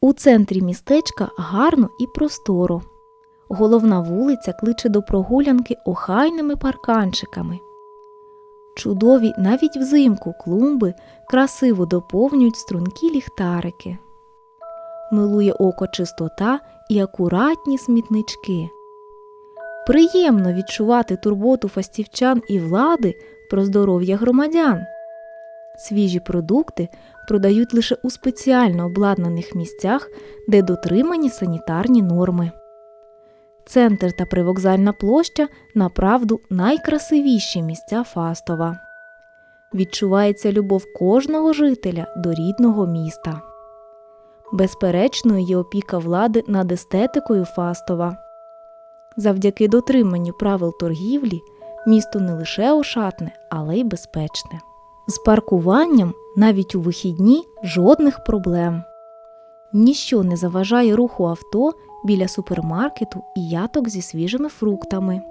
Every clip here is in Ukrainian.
У центрі містечка гарно і просторо. Головна вулиця кличе до прогулянки охайними парканчиками. Чудові навіть взимку клумби красиво доповнюють стрункі ліхтарики. Милує око чистота і акуратні смітнички. Приємно відчувати турботу фастівчан і влади про здоров'я громадян. Свіжі продукти продають лише у спеціально обладнаних місцях, де дотримані санітарні норми. Центр та привокзальна площа направду найкрасивіші місця Фастова. Відчувається любов кожного жителя до рідного міста. Безперечною є опіка влади над естетикою Фастова. Завдяки дотриманню правил торгівлі місто не лише ошатне, але й безпечне. З паркуванням навіть у вихідні жодних проблем. Ніщо не заважає руху авто біля супермаркету і яток зі свіжими фруктами.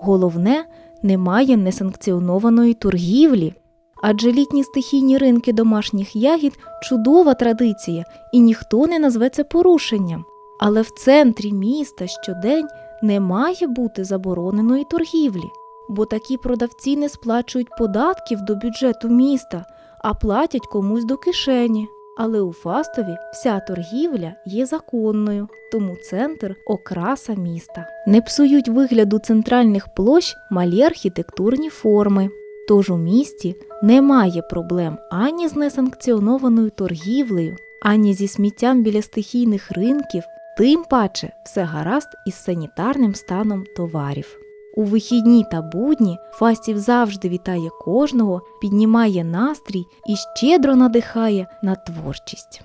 Головне, немає несанкціонованої торгівлі. Адже літні стихійні ринки домашніх ягід чудова традиція, і ніхто не назве це порушенням. Але в центрі міста щодень не має бути забороненої торгівлі, бо такі продавці не сплачують податків до бюджету міста, а платять комусь до кишені. Але у Фастові вся торгівля є законною, тому центр окраса міста. Не псують вигляду центральних площ малі архітектурні форми. Тож у місті немає проблем ані з несанкціонованою торгівлею, ані зі сміттям біля стихійних ринків, тим паче все гаразд із санітарним станом товарів. У вихідні та будні Фастів завжди вітає кожного, піднімає настрій і щедро надихає на творчість.